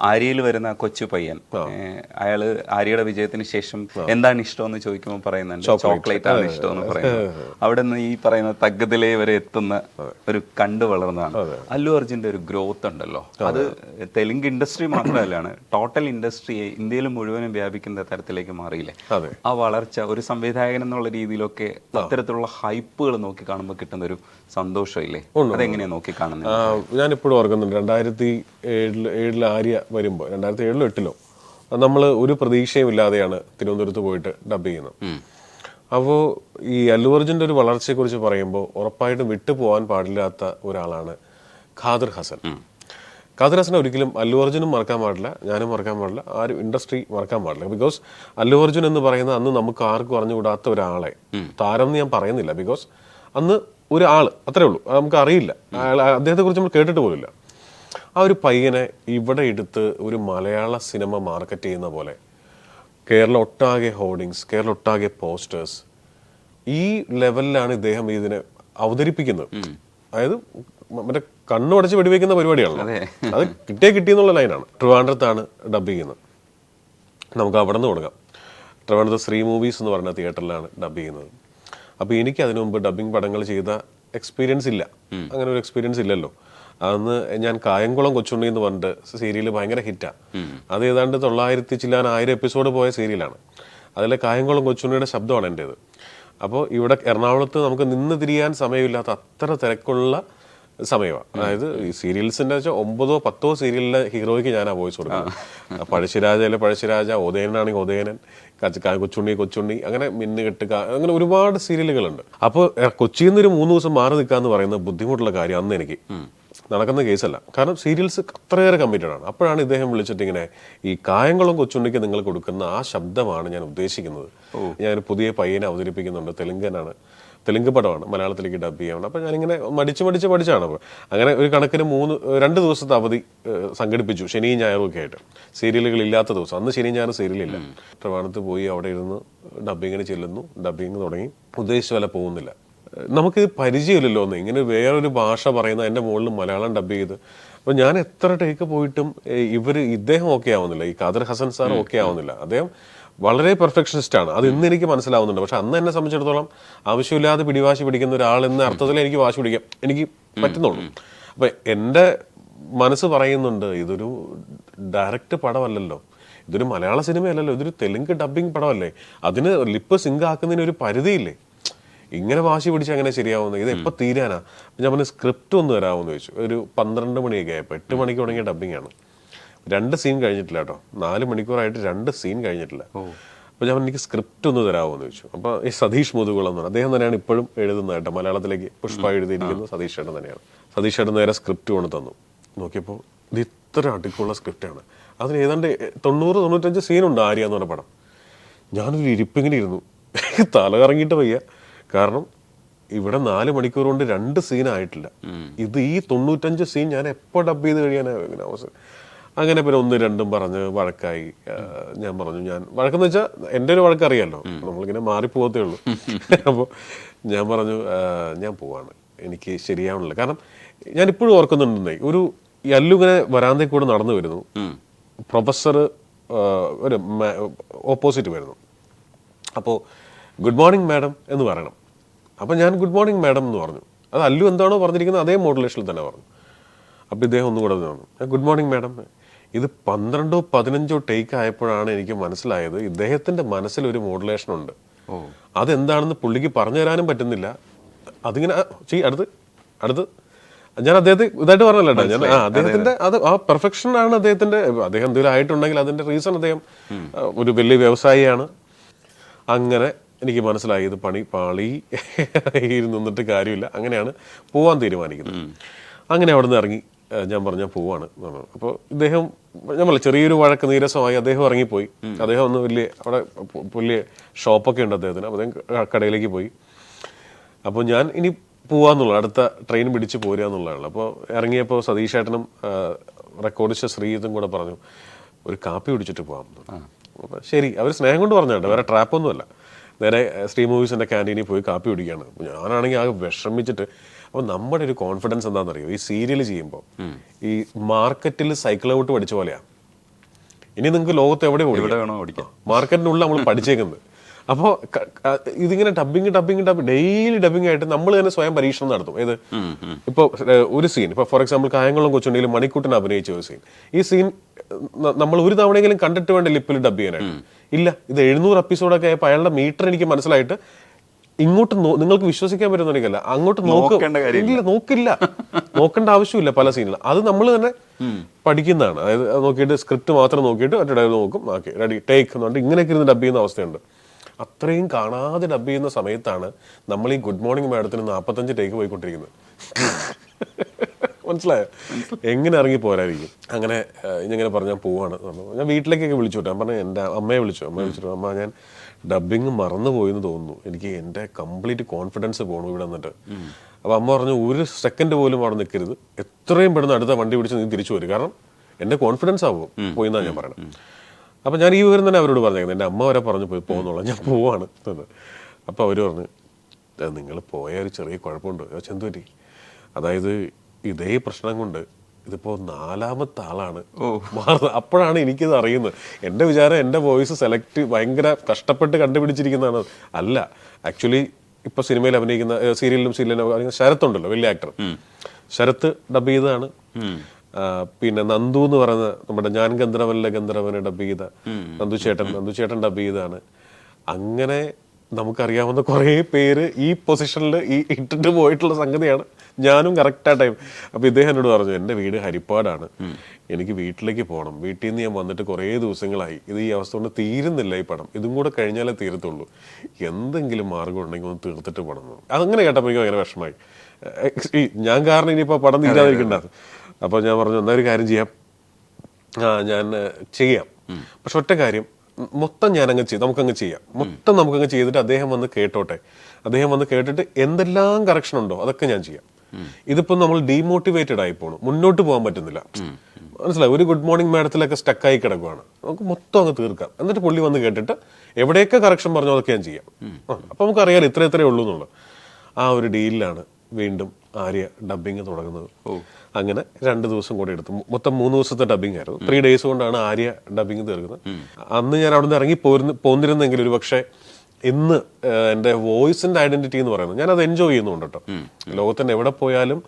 ആര്യയിൽ വരുന്ന കൊച്ചു പയ്യൻ. അയാൾ ആര്യയുടെ വിജയത്തിന് ശേഷം എന്താണ് ഇഷ്ടം എന്ന് ചോദിക്കുമ്പോൾ പറയുന്നുണ്ട്. ചോക്ലേറ്റ് ആണ് ഇഷ്ടം എന്ന് പറയുന്നത്. അവിടെ നിന്ന് ഈ പറയുന്ന തഗ്ഗതിലേ വരെ എത്തുന്ന ഒരു കണ്ടു വളർന്നതാണ്. അല്ലു അർജുന്റെ ഒരു ഗ്രോത്ത് ഉണ്ടല്ലോ. അത്. തെലുങ്ക് ഇൻഡസ്ട്രി മാത്രമല്ലാണ് ടോട്ടൽ ഇൻഡസ്ട്രിയെ ഇന്ത്യയിൽ മുഴുവനും വ്യാപിക്കുന്ന തരത്തിലേക്ക് മാറിയില്ലേ? ആ വളർച്ച ഒരു സംവിധായകൻ എന്നുള്ള രീതിയിലൊക്കെ അത്തരത്തിലുള്ള ഹൈപ്പുകൾ നോക്കി കാണുമ്പോൾ കിട്ടുന്ന ഒരു സന്തോഷം ഇല്ലേ അതെങ്ങനെയാ നോക്കി കാണുന്നത്? ഞാനിപ്പോഴും ഞാൻ ഇപ്പോഴും ഓർക്കുന്നുണ്ട്. രണ്ടായിരത്തി ഏഴിൽ ഏഴിൽ ആര്യ വരുമ്പോൾ രണ്ടായിരത്തി ഏഴിലോ എട്ടിലോ നമ്മൾ ഒരു പ്രതീക്ഷയും ഇല്ലാതെയാണ് തിരുവനന്തപുരത്ത് പോയിട്ട് ഡബ് ചെയ്യുന്നത്. അപ്പോൾ ഈ അല്ലു അർജുന്റെ ഒരു വളർച്ചയെക്കുറിച്ച് പറയുമ്പോൾ ഉറപ്പായിട്ടും വിട്ടു പോകാൻ പാടില്ലാത്ത ഒരാളാണ് ഖാദർ ഹസൻ. ഖാദർ ഹസനെ ഒരിക്കലും അല്ലു അർജുനും മറക്കാൻ പാടില്ല ഞാനും മറക്കാൻ പാടില്ല ആരും ഇൻഡസ്ട്രി മറക്കാൻ പാടില്ല. ബിക്കോസ് അല്ലു അർജുൻ എന്ന് പറയുന്ന അന്ന് നമുക്ക് ആർക്കും അറിഞ്ഞുകൂടാത്ത ഒരാളെ. താരം എന്ന് ഞാൻ പറയുന്നില്ല ബിക്കോസ് അന്ന് ഒരാൾ അത്രേ ഉള്ളൂ. അത് നമുക്ക് അറിയില്ല അദ്ദേഹത്തെക്കുറിച്ച് അദ്ദേഹത്തെ കുറിച്ച് നമ്മൾ കേട്ടിട്ട് പോലില്ല ആ ഒരു പയ്യനെ ഇവിടെ എടുത്ത് ഒരു മലയാള സിനിമ മാർക്കറ്റ് ചെയ്യുന്ന പോലെ കേരള ഒട്ടാകെ ഹോർഡിങ്സ് കേരള ഒട്ടാകെ പോസ്റ്റേഴ്സ് ഈ ലെവലിലാണ് ഇദ്ദേഹം ഇതിനെ അവതരിപ്പിക്കുന്നത്. അതായത് മറ്റേ കണ്ണുടച്ച് വെടിവെക്കുന്ന പരിപാടിയാണല്ലോ. അത്. കിട്ടിയേ എന്നുള്ള ലൈനാണ്. ട്രിവാൻഡ്രത്താണ് ഡബ് ചെയ്യുന്നത്. നമുക്ക് അവിടെ നിന്ന് തുടങ്ങാം ട്രിവാൻഡ്രത്ത് ശ്രീ മൂവീസ് എന്ന് പറഞ്ഞ തിയേറ്ററിലാണ് ഡബ് ചെയ്യുന്നത്. അപ്പോൾ എനിക്ക് അതിനു മുമ്പ് ഡബിങ് പടങ്ങൾ ചെയ്ത എക്സ്പീരിയൻസ് ഇല്ല. അങ്ങനെ ഒരു എക്സ്പീരിയൻസ് ഇല്ലല്ലോ. അന്ന് ഞാൻ കായംകുളം കൊച്ചുണ്ണി എന്ന് പറഞ്ഞിട്ട് സീരിയൽ ഭയങ്കര ഹിറ്റാണ് അത് ഏതാണ്ട് തൊള്ളായിരത്തി ചില്ലാൻ ആയിരം എപ്പിസോഡ് പോയ സീരിയലാണ്. അതിലെ കായംകുളം കൊച്ചുണ്ണിയുടെ ശബ്ദമാണ് എന്റേത് അപ്പോൾ ഇവിടെ എറണാകുളത്ത് നമുക്ക് നിന്ന് തിരിയാൻ സമയമില്ലാത്ത അത്ര തിരക്കുള്ള സമയമാണ് അതായത് ഈ സീരിയൽസിന്റെ വെച്ചാൽ ഒമ്പതോ പത്തോ സീരിയലിലെ ഹീറോയ്ക്ക് ഞാൻ ആ വോയിസ് കൊടുക്കുന്നത്. പഴശ്ശിരാജയിലെ പഴശ്ശിരാജ ഉദയനാണെങ്കിൽ ഉദയനൻ കൊച്ചുണ്ണി കൊച്ചുണ്ണി അങ്ങനെ മിന്നു കെട്ടുക അങ്ങനെ ഒരുപാട് സീരിയലുകളുണ്ട്. അപ്പോൾ കൊച്ചിയിൽ നിന്ന് ഒരു മൂന്ന് ദിവസം മാറി നിൽക്കുക എന്ന് പറയുന്നത് ബുദ്ധിമുട്ടുള്ള കാര്യം അന്ന് എനിക്ക്. നടക്കുന്ന കേസല്ല. കാരണം സീരിയൽസ് അത്രയേറെ കമ്മിറ്റഡ് ആണ്. അപ്പോഴാണ് ഇദ്ദേഹം വിളിച്ചിട്ട് ഇങ്ങനെ ഈ കായംകുളം കൊച്ചുണ്ണിക്ക് നിങ്ങൾ കൊടുക്കുന്ന ആ ശബ്ദമാണ് ഞാൻ ഉദ്ദേശിക്കുന്നത്. ഞാൻ ഒരു പുതിയ പയ്യനെ അവതരിപ്പിക്കുന്നുണ്ട്. തെലുങ്കനാണ്. തെലുങ്ക് പടമാണ്. മലയാളത്തിലേക്ക് ഡബ് ചെയ്യാണ് അപ്പോൾ ഞാനിങ്ങനെ മടിച്ച് മടിച്ച് പഠിച്ചാണ്. അപ്പോൾ അങ്ങനെ ഒരു കണക്കിന് മൂന്ന് രണ്ട് ദിവസത്തെ അവധി സംഘടിപ്പിച്ചു ശനിയും ഞായറും ഒക്കെ ആയിട്ട്. സീരിയലുകൾ ഇല്ലാത്ത ദിവസം. അന്ന് ശനിയും ഞായറും സീരിയലില്ല ട്രിവാണത്ത് പോയി അവിടെ ഇരുന്ന് ഡബിങ്ങിന് ചെല്ലുന്നു. ഡബിങ് തുടങ്ങി. ഉദ്ദേശിച്ച വില പോകുന്നില്ല. ഏഹ്, നമുക്കിത് പരിചയമില്ലല്ലോ ഒന്ന് ഇങ്ങനെ വേറൊരു ഭാഷ പറയുന്ന എന്റെ മുകളിൽ മലയാളം ഡബ് ചെയ്ത്. അപ്പോൾ ഞാൻ എത്ര ടേക്ക് പോയിട്ടും ഇവർ ഇവർ ഇദ്ദേഹം ഓക്കെ ആവുന്നില്ല. ഈ കാദർ ഹസൻ സാർ ഓക്കെ ആവുന്നില്ല. അദ്ദേഹം വളരെ പെർഫെക്ഷനിസ്റ്റ് ആണ്. അത് ഇന്ന് എനിക്ക് മനസ്സിലാവുന്നുണ്ട്. പക്ഷെ അന്ന് എന്നെ സംബന്ധിച്ചിടത്തോളം ആവശ്യമില്ലാതെ പിടിവാശി പിടിക്കുന്ന ഒരാൾ എന്ന അർത്ഥത്തിൽ എനിക്ക് വാശി പിടിക്കാം. എനിക്ക് പറ്റുന്നുള്ളൂ. അപ്പം എന്റെ മനസ്സ് പറയുന്നുണ്ട് ഇതൊരു ഡയറക്റ്റ് പടമല്ലല്ലോ. ഇതൊരു മലയാള സിനിമയല്ലല്ലോ. ഇതൊരു തെലുങ്ക് ഡബ്ബിംഗ് പടമല്ലേ. അതിന് ലിപ്പ് സിങ്ക് ആക്കുന്നതിന് ഒരു പരിധിയില്ലേ? ഇങ്ങനെ വാശി പിടിച്ച് അങ്ങനെ ശരിയാവുന്നത് ഇത് എപ്പോൾ തീരാനാ. അപ്പം ഞാൻ പറഞ്ഞു സ്ക്രിപ്റ്റ് ഒന്ന് തരാമെന്ന് ചോദിച്ചു. ഒരു പന്ത്രണ്ട് മണിയൊക്കെ ആയപ്പോൾ എട്ട് മണിക്ക് തുടങ്ങിയ ഡബിങ് ആണ്. രണ്ട് സീൻ കഴിഞ്ഞിട്ടില്ല കേട്ടോ. നാല് മണിക്കൂറായിട്ട് രണ്ട് സീൻ കഴിഞ്ഞിട്ടില്ല. അപ്പോൾ ഞാൻ എനിക്ക് സ്ക്രിപ്റ്റ് ഒന്ന് തരാമോ എന്ന് ചോദിച്ചു. അപ്പോൾ ഈ സതീഷ് മുതുകുളം എന്ന് പറഞ്ഞു അദ്ദേഹം തന്നെയാണ് ഇപ്പോഴും എഴുതുന്നത് കേട്ടോ. മലയാളത്തിലേക്ക് പുഷ്പ എഴുതിയിരിക്കുന്നത് സതീഷ് ചേട്ടൻ തന്നെയാണ്. സതീഷ് ചേട്ടൻ നേരെ സ്ക്രിപ്റ്റ് കൊണ്ട് തന്നു. നോക്കിയപ്പോൾ ഇത് ഇത്ര അടുക്കുള്ള സ്ക്രിപ്റ്റാണ് അതിന് ഏതാണ്ട് തൊണ്ണൂറ് തൊണ്ണൂറ്റഞ്ച് സീനുണ്ട് ആര്യ എന്ന് പറഞ്ഞ പടം. ഞാനൊരു ഇരിപ്പിങ്ങനെ ഇരുന്നു. തല കറങ്ങിയിട്ട് വയ്യ. കാരണം ഇവിടെ നാല് മണിക്കൂർ കൊണ്ട് രണ്ട് സീനായിട്ടില്ല ഇത് ഈ തൊണ്ണൂറ്റഞ്ച് സീൻ ഞാൻ എപ്പോൾ ഡബ് ചെയ്ത് കഴിയാനാണ് ഇങ്ങനെ അവസരം അങ്ങനെ പിന്നെ ഒന്ന് രണ്ടും പറഞ്ഞ് വഴക്കായി ഞാൻ പറഞ്ഞു. ഞാൻ വഴക്കെന്ന് വെച്ചാൽ എന്റെ ഒരു വഴക്ക് അറിയാമല്ലോ നമ്മളിങ്ങനെ മാറിപ്പോകത്തേ ഉള്ളൂ. അപ്പോൾ ഞാൻ പറഞ്ഞു ഞാൻ പോവാണ്. എനിക്ക് ശരിയാവണില്ല. കാരണം ഞാൻ ഇപ്പോഴും ഓർക്കുന്നുണ്ടെന്നേ ഒരു എല്ലു ഇങ്ങനെ വരാന്തയിൽ കൂടെ നടന്നു വരുന്നു. പ്രൊഫസർ ഒരു ഓപ്പോസിറ്റ് വരുന്നു. അപ്പോൾ ഗുഡ് മോർണിംഗ് മാഡം എന്ന് പറയണം. അപ്പം ഞാൻ ഗുഡ് മോർണിംഗ് മാഡം എന്ന് പറഞ്ഞു. അത് അല്ലു എന്താണോ പറഞ്ഞിരിക്കുന്നത് അതേ മോഡുലേഷനിൽ തന്നെ പറഞ്ഞു. അപ്പോൾ ഇദ്ദേഹം ഒന്നും കൂടെ പറഞ്ഞു ഗുഡ് മോർണിംഗ് മാഡം. ഇത് പന്ത്രണ്ടോ പതിനഞ്ചോ ടേക്ക് ആയപ്പോഴാണ് എനിക്ക് മനസ്സിലായത് ഇദ്ദേഹത്തിന്റെ മനസ്സിൽ ഒരു മോഡുലേഷൻ ഉണ്ട്. അതെന്താണെന്ന് പുള്ളിക്ക് പറഞ്ഞു തരാനും പറ്റുന്നില്ല. അതിങ്ങനെ ചെയ് അടുത്ത് അടുത്ത്. ഞാൻ അദ്ദേഹത്തെ ഇതായിട്ട് പറഞ്ഞല്ലോ കേട്ടോ. ഞാൻ അദ്ദേഹത്തിന്റെ അത് ആ പെർഫെക്ഷൻ ആണ് അദ്ദേഹത്തിന്റെ അദ്ദേഹം എന്തെങ്കിലും ആയിട്ടുണ്ടെങ്കിൽ അതിന്റെ റീസൺ അദ്ദേഹം ഒരു വലിയ വ്യവസായിയാണ്. അങ്ങനെ എനിക്ക് മനസ്സിലായി ഇത് പണി പാളി നിന്നിട്ട് കാര്യമില്ല. അങ്ങനെയാണ് പോവാൻ തീരുമാനിക്കുന്നത്. അങ്ങനെ അവിടെ നിന്ന് ഇറങ്ങി ഞാൻ പറഞ്ഞ പോവാണ്. അപ്പോൾ ഇദ്ദേഹം ഞാൻ പറഞ്ഞു ചെറിയൊരു വഴക്ക് നീരസമായി അദ്ദേഹം ഇറങ്ങിപ്പോയി. അദ്ദേഹം ഒന്ന് വലിയ അവിടെ വലിയ ഷോപ്പൊക്കെ ഉണ്ട് അദ്ദേഹത്തിന്. അപ്പോൾ അദ്ദേഹം കടയിലേക്ക് പോയി. അപ്പോൾ ഞാൻ ഇനി പോവാന്നുള്ള അടുത്ത ട്രെയിൻ പിടിച്ച് പോരുക എന്നുള്ളതാണ്. അപ്പോൾ ഇറങ്ങിയപ്പോൾ സതീഷ് ഏട്ടനും റെക്കോർഡിച്ച ശ്രീജിത്തും കൂടെ പറഞ്ഞു ഒരു കാപ്പി കുടിച്ചിട്ട് പോകാം അപ്പോൾ ശരി അവർ സ്നേഹം കൊണ്ട് പറഞ്ഞാട്ടോ വേറെ ട്രാപ്പൊന്നുമല്ല. നേരെ ശ്രീ മൂവീസിന്റെ ക്യാന്റീനിൽ പോയി കാപ്പി കുടിക്കുകയാണ്. ഞാനാണെങ്കിൽ ആകെ വിഷമിച്ചിട്ട് അപ്പോൾ നമ്മുടെ ഒരു കോൺഫിഡൻസ് എന്താണെന്നറിയോ? ഈ സീരിയൽ ചെയ്യുമ്പോൾ ഈ മാർക്കറ്റിൽ സൈക്കിൾ ഔട്ട് പഠിച്ച പോലെയാണ് ഇനി നിങ്ങൾക്ക് ലോകത്ത് എവിടെ ഓടിക്കാം? മാർക്കറ്റിനുള്ളിൽ നമ്മൾ പഠിച്ചേക്കുന്നത്. അപ്പോൾ ഇതിങ്ങനെ dubbing dubbing dubbing daily dubbing ആയിട്ട് നമ്മൾ തന്നെ സ്വയം പരീക്ഷണം നടത്തും. ഏത്? ഇപ്പോൾ ഒരു സീൻ ഇപ്പോൾ ഫോർ എക്സാമ്പിൾ കായംകുളം കൊച്ചുണ്ടെങ്കിൽ മണിക്കൂട്ടൻ അഭിനയിച്ച ഒരു സീൻ ഈ സീൻ നമ്മൾ ഒരു തവണയെങ്കിലും കണ്ടിട്ട് വേണ്ട ലിപ്പിൽ ഡബ് ചെയ്യാനായിട്ട്. ഇല്ല ഇത് എഴുന്നൂറ് എപ്പിസോഡൊക്കെ ആയപ്പോൾ അയാളുടെ മീറ്റർ എനിക്ക് മനസ്സിലായിട്ട് ഇങ്ങോട്ട് നിങ്ങൾക്ക് വിശ്വസിക്കാൻ പറ്റുന്ന എനിക്കല്ല അങ്ങോട്ട് നോക്ക്. നോക്കേണ്ട കാര്യമില്ല. ഇല്ല നോക്കില്ല. നോക്കേണ്ട ആവശ്യമില്ല പല സീനുകൾ അത് നമ്മൾ തന്നെ പഠിക്കുന്നതാണ്. അതായത് നോക്കിയിട്ട് സ്ക്രിപ്റ്റ് മാത്രം നോക്കിയിട്ട് മറ്റേ നോക്കും. ഓക്കെ റെഡി ടേക്ക് എന്ന് പറഞ്ഞിട്ട് ഇങ്ങനെയൊക്കെ ഇരുന്ന് ഡബ് ചെയ്യുന്ന അവസ്ഥയുണ്ട്. അത്രയും കാണാതെ ഡബ് ചെയ്യുന്ന സമയത്താണ് നമ്മൾ ഈ ഗുഡ് മോർണിംഗ് മാഡത്തിന് നാൽപ്പത്തഞ്ച് ടേക്ക് പോയിക്കൊണ്ടിരിക്കുന്നത്. മനസ്സിലായോ? എങ്ങനെ ഇറങ്ങി പോരായിരിക്കും? അങ്ങനെ ഇങ്ങനെ പറഞ്ഞാൽ പോവാണ്. ഞാൻ വീട്ടിലേക്കൊക്കെ വിളിച്ചു ഞാൻ പറഞ്ഞു എന്റെ അമ്മയെ വിളിച്ചു? അമ്മയെ വിളിച്ചിട്ട് അമ്മ ഞാൻ ഡബിങ് മറന്നു പോയെന്ന് തോന്നുന്നു. എനിക്ക് എന്റെ കംപ്ലീറ്റ് കോൺഫിഡൻസ് പോകണം ഇവിടെ വന്നിട്ട്. അപ്പോൾ അമ്മ പറഞ്ഞു ഒരു സെക്കൻഡ് പോലും അവിടെ നിൽക്കരുത് എത്രയും പെട്ടെന്ന് അടുത്ത വണ്ടി പിടിച്ച് നീ തിരിച്ചു വരും. കാരണം എന്റെ കോൺഫിഡൻസ് ആവും. പോയി എന്നാണ് ഞാൻ പറയുന്നത് അപ്പം ഞാൻ ഈ വിവരം തന്നെ അവരോട് പറഞ്ഞേക്കുന്നത്. എന്റെ അമ്മ വരെ പറഞ്ഞു പോയി പോകുന്നുള്ള ഞാൻ പോവാണ് എന്ന്. അപ്പോൾ അവർ പറഞ്ഞു നിങ്ങൾ പോയ ഒരു ചെറിയ കുഴപ്പമുണ്ട്. എന്ത് പറ്റി? അതായത് ഇതേ പ്രശ്നം കൊണ്ട് ഇതിപ്പോൾ നാലാമത്തെ ആളാണ്. മാറുന്നത് അപ്പോഴാണ് എനിക്കിത് അറിയുന്നത്. എന്റെ വിചാരം എന്റെ വോയിസ് സെലക്ട് ഭയങ്കര കഷ്ടപ്പെട്ട് കണ്ടുപിടിച്ചിരിക്കുന്നതാണ്. അല്ല ആക്ച്വലി ഇപ്പോൾ സിനിമയിൽ അഭിനയിക്കുന്ന സീരിയലിലും സീരിയലിലും ശരത്തുണ്ടല്ലോ വലിയ ആക്ടർ. ശരത്ത് ഡബ് ചെയ്തതാണ്. പിന്നെ നന്ദു എന്ന് പറയുന്ന നമ്മുടെ ഞാൻ ഗന്ധർവനിലെ ഗന്ധർവനെ ഡബ് ചെയ്ത നന്ദു ചേട്ടൻ നന്ദു ചേട്ടൻ ഡബ് ചെയ്താണ് അങ്ങനെ നമുക്കറിയാവുന്ന കുറേ പേര് ഈ പൊസിഷനിൽ ഈ ഇട്ടിട്ട് പോയിട്ടുള്ള സംഗതിയാണ് ഞാനും കറക്റ്റ് ആ ടൈം അപ്പൊ ഇദ്ദേഹം എന്നോട് പറഞ്ഞു എന്റെ വീട് ഹരിപ്പാടാണ്. എനിക്ക് വീട്ടിലേക്ക് പോകണം വീട്ടിൽ നിന്ന് ഞാൻ വന്നിട്ട് കുറേ ദിവസങ്ങളായി. ഇത് ഈ അവസ്ഥ കൊണ്ട് തീരുന്നില്ല ഈ പടം. ഇതും കൂടെ കഴിഞ്ഞാലേ തീരത്തുള്ളൂ. എന്തെങ്കിലും മാർഗം ഉണ്ടെങ്കിൽ ഒന്ന് തീർത്തിട്ട് പോകണം. അതങ്ങനെ കേട്ടപ്പോൾ എനിക്ക് ഭയങ്കര വിഷമായി ഞാൻ കാരണം ഇനിയിപ്പോൾ പടം തീരാതിരിക്കണ്ടായിരുന്നു അപ്പോൾ ഞാൻ പറഞ്ഞു എന്നാൽ ഒരു കാര്യം ചെയ്യാം. ആ ഞാൻ ചെയ്യാം. പക്ഷെ ഒറ്റ കാര്യം മൊത്തം ഞാനങ്ങ് ചെയ്യും നമുക്കങ്ങ് ചെയ്യാം. മൊത്തം നമുക്കങ്ങ് ചെയ്തിട്ട് അദ്ദേഹം വന്ന് കേട്ടോട്ടെ. അദ്ദേഹം വന്ന് കേട്ടിട്ട് എന്തെല്ലാം കറക്ഷൻ ഉണ്ടോ അതൊക്കെ ഞാൻ ചെയ്യാം. ഇതിപ്പോ നമ്മൾ ഡീമോട്ടിവേറ്റഡ് ആയി പോണു. മുന്നോട്ട് പോകാൻ പറ്റുന്നില്ല. മനസ്സിലായി? ഒരു ഗുഡ് മോർണിംഗ് മാഡത്തിലൊക്കെ സ്റ്റക്കായി കിടക്കുവാണ്. നമുക്ക് മൊത്തം അങ്ങ് തീർക്കാം. എന്നിട്ട് പുള്ളി വന്ന് കേട്ടിട്ട് എവിടെയൊക്കെ കറക്ഷൻ പറഞ്ഞോ അതൊക്കെ ഞാൻ ചെയ്യാം. അപ്പൊ നമുക്ക് അറിയാലോ ഇത്ര ഇത്രേ ഉള്ളൂ എന്നുള്ളത്. ആ ഒരു ഡീലിലാണ് വീണ്ടും ആര്യ ഡബിങ് തുടങ്ങുന്നത്. അങ്ങനെ രണ്ട് ദിവസം കൂടെ എടുത്തു. മൊത്തം മൂന്ന് ദിവസത്തെ ഡബിങ് ആയിരുന്നു. ത്രീ ഡേയ്സ് കൊണ്ടാണ് ആര്യ ഡബിങ് തീർക്കുന്നത്. അന്ന് ഞാൻ അവിടെ നിന്ന് ഇറങ്ങി പോരുന്ന പോന്നിരുന്നെങ്കിൽ ഒരു പക്ഷേ ഇന്ന് എന്റെ വോയിസിന്റെ ഐഡന്റിറ്റി എന്ന് പറയുന്നത് ഞാൻ അത് എൻജോയ് ചെയ്യുന്നുണ്ട് കേട്ടോ. ലോകത്തിന്റെ എവിടെ പോയാലും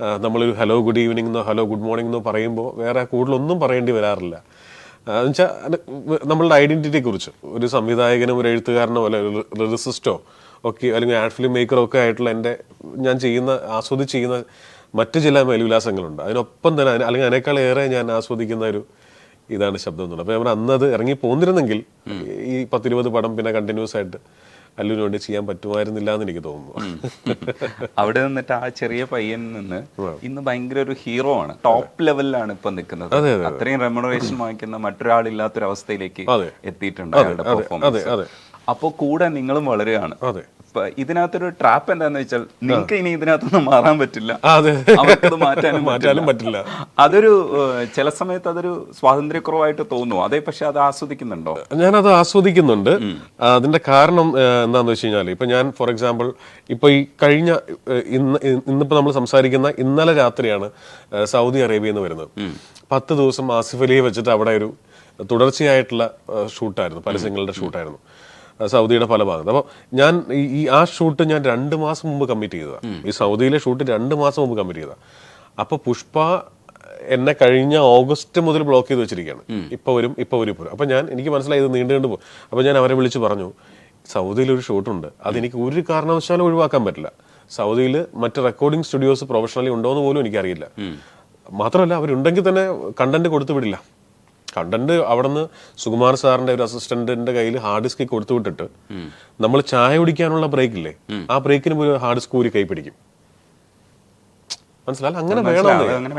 നമ്മൾ നമ്മളൊരു ഹലോ ഗുഡ് ഈവനിങ് എന്നോ ഹലോ ഗുഡ് മോർണിംഗ് എന്നോ പറയുമ്പോൾ വേറെ കൂടുതലൊന്നും പറയേണ്ടി വരാറില്ല. എന്നുവെച്ചാൽ നമ്മളുടെ ഐഡന്റിറ്റിയെ കുറിച്ച് ഒരു സംവിധായകനും ഒരു എഴുത്തുകാരനോ അല്ലെ ലിറിസിസ്റ്റോ ഒക്കെ അല്ലെങ്കിൽ ആഡ് ഫിലിം മേക്കറോ ഒക്കെ ആയിട്ടുള്ള എന്റെ ഞാൻ ചെയ്യുന്ന ആസ്വദിച്ച് ചെയ്യുന്ന മറ്റ് ചില മേൽവിലാസങ്ങളുണ്ട്. അതിനൊപ്പം തന്നെ അല്ലെങ്കിൽ അതിനേക്കാൾ ഏറെ ഞാൻ ആസ്വദിക്കുന്ന ഒരു ഇതാണ് ശബ്ദം എന്നുള്ളത്. അപ്പോൾ ഞാൻ അന്നത് അത് ഇറങ്ങി പോന്നിരുന്നെങ്കിൽ ഈ പത്തിരുപത് പടം പിന്നെ കണ്ടിന്യൂസ് ആയിട്ട് അല്ലുവിന് വേണ്ടി ചെയ്യാൻ പറ്റുമായിരുന്നില്ല എന്ന് എനിക്ക് തോന്നുന്നു. അവിടെ നിന്നിട്ട് ആ ചെറിയ പയ്യൻ നിന്ന് ഇന്ന് ഭയങ്കര ഒരു ഹീറോ ആണ്. ടോപ്പ് ലെവലിലാണ് ഇപ്പൊ നിൽക്കുന്നത്. അത്രയും റെമുണറേഷൻ വാങ്ങിക്കുന്ന മറ്റൊരാളില്ലാത്തൊരവസ്ഥയിലേക്ക് എത്തിയിട്ടുണ്ട് അയാളുടെ പെർഫോമൻസ് അതെ അപ്പൊ കൂടെ നിങ്ങളും വളരുകയാണ് ഇതിനകത്തൊരു ട്രാപ്പ് എന്താന്ന് വെച്ചാൽ നിങ്ങൾക്ക് ഇനി ഇതിനകത്തൊന്നും മാറാൻ പറ്റില്ല. അതെ. അവർക്കത് മാറ്റാനും മാറ്റാനും പറ്റില്ല. അതൊരു ചില സമയത്ത് അതൊരു സ്വാതന്ത്ര്യക്കുറവായിട്ട് തോന്നുന്നു അതേ പക്ഷെ അത് ആസ്വദിക്കുന്നുണ്ടോ? ഞാനത് ആസ്വദിക്കുന്നുണ്ട്. അതിന്റെ കാരണം എന്താന്ന് വെച്ച് കഴിഞ്ഞാൽ ഇപ്പൊ ഞാൻ ഫോർ എക്സാമ്പിൾ ഇപ്പൊ ഈ കഴിഞ്ഞ ഇന്ന് ഇന്നിപ്പോ നമ്മൾ സംസാരിക്കുന്ന ഇന്നലെ രാത്രിയാണ് സൗദി അറേബ്യയിൽ നിന്ന് വരുന്നത്. പത്ത് ദിവസം ആസിഫ് അലിയെ വെച്ചിട്ട് അവിടെ ഒരു തുടർച്ചയായിട്ടുള്ള ഷൂട്ടായിരുന്നു പരസ്യങ്ങളുടെ ഷൂട്ടായിരുന്നു. സൗദിയുടെ പല ഭാഗത്ത്. അപ്പോൾ ഞാൻ ഈ- ആ ഷൂട്ട് ഞാൻ രണ്ട് മാസം മുമ്പ് കമ്മിറ്റ് ചെയ്തതാണ് ഈ സൗദിയിലെ ഷൂട്ട് രണ്ട് മാസം മുമ്പ് കമ്മിറ്റ് ചെയ്തതാണ് അപ്പോൾ പുഷ്പ എന്നെ കഴിഞ്ഞ ഓഗസ്റ്റ് മുതൽ ബ്ലോക്ക് ചെയ്ത് വെച്ചിരിക്കുകയാണ്. ഇപ്പൊ വരും ഇപ്പൊ വരും പോലും അപ്പോൾ അപ്പൊ ഞാൻ എനിക്ക് മനസ്സിലായി ഇത് നീണ്ടു കണ്ടു പോകും. അപ്പൊ ഞാൻ അവരെ വിളിച്ച് പറഞ്ഞു സൗദിയിൽ ഒരു ഷൂട്ടുണ്ട്. അതെനിക്ക് ഒരു കാരണവശാലും ഒഴിവാക്കാൻ പറ്റില്ല. സൗദിയിൽ മറ്റ് റെക്കോർഡിംഗ് സ്റ്റുഡിയോസ് പ്രൊഫഷണലി ഉണ്ടോ എന്ന് പോലും എനിക്കറിയില്ല. മാത്രമല്ല അവരുണ്ടെങ്കിൽ തന്നെ കണ്ടന്റ് കൊടുത്തു വിടില്ല. കണ്ടന്റ് അവിടുന്ന് സുകുമാർ സാറിന്റെ ഒരു അസിസ്റ്റന്റിന്റെ കയ്യിൽ ഹാർഡ് ഡിസ്ക് കൊടുത്തു വിട്ടിട്ട് നമ്മൾ ചായ കുടിക്കാനുള്ള ബ്രേക്ക് ഇല്ലേ? ആ ബ്രേക്കിന് പോലും ഹാർഡ് ഡിസ്ക് ഊരി കൈ പിടിക്കും. മനസ്സിലായി അങ്ങനെ വേണം